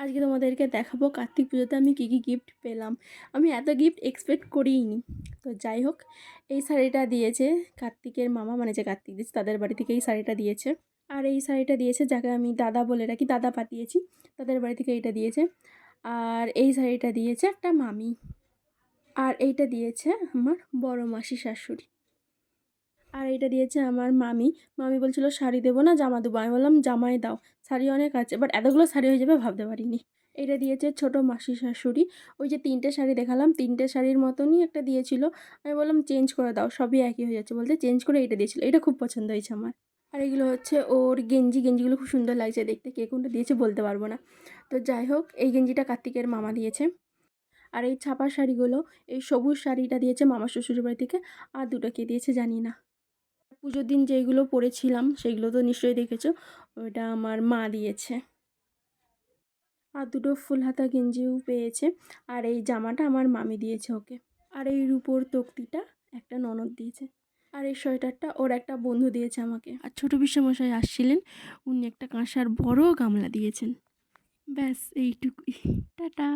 আজকে তোমাদেরকে দেখাবো কার্তিক পুজোতে আমি কী কী গিফট পেলাম। আমি এত গিফট এক্সপেক্ট করিইনি। তো যাই হোক, এই শাড়িটা দিয়েছে কার্তিকের মামা মানে যে কার্তিক দিয়েছে তাদের বাড়ি থেকে এই শাড়িটা দিয়েছে। আর এই শাড়িটা দিয়েছে যাকে আমি দাদা বলে রাখি, দাদা পাতিয়েছি, তাদের বাড়ি থেকে এইটা দিয়েছে। আর এই শাড়িটা দিয়েছে একটা মামি। আর এইটা দিয়েছে আমার বড় মাসি শাশুড়ি। আর এটা দিয়েছে আমার মামি। মামি বলছিল, শাড়ি দেবো না, জামা দেবো। আমি বললাম, জামাই দাও, শাড়ি অনেক আছে বাট এতগুলো শাড়ি হয়ে যাবে ভাবতে পারিনি। এটা দিয়েছে ছোট মাসি শাশুড়ি। ওই যে তিনটে শাড়ি দেখালাম, তিনটে শাড়ির মতনই একটা দিয়েছিল। আমি বললাম, চেঞ্জ করে দাও, সবই একই হয়ে যাচ্ছে। বলতে, চেঞ্জ করে এটা দিয়েছিল, এটা খুব পছন্দ হয়েছে আমার। আর এগুলো হচ্ছে ওর গেঞ্জি, গেঞ্জিগুলো খুব সুন্দর লাগছে দেখতে, কে কোনটা দিয়েছে বলতে পারব না। তো যাই হোক, এই গেঞ্জিটা কার্তিকের মামা দিয়েছে। আর এই ছাপা শাড়িগুলো, এই সবুজ শাড়িটা দিয়েছে মামা শ্বশুরের বাড়ি থেকে, আর দুটো কে দিয়েছে জানি না। পুজোর দিন যেইগুলো পরেছিলাম সেগুলো তো নিশ্চয়ই দেখেছ। ওটা আমার মা দিয়েছে। আর দুটো ফুল হাতা গেঞ্জিও পেয়েছে। আর এই জামাটা আমার মামি দিয়েছে ওকে। আর এই রূপোর তক্তিটা একটা ননদ দিয়েছে। আর এই সোয়েটারটা ওর একটা বন্ধু দিয়েছে আমাকে। আর ছোটো বিশ্বমশাই আসছিলেন, উনি একটা কাঁসার বড় গামলা দিয়েছেন। ব্যাস, এইটুকুই। টাটা।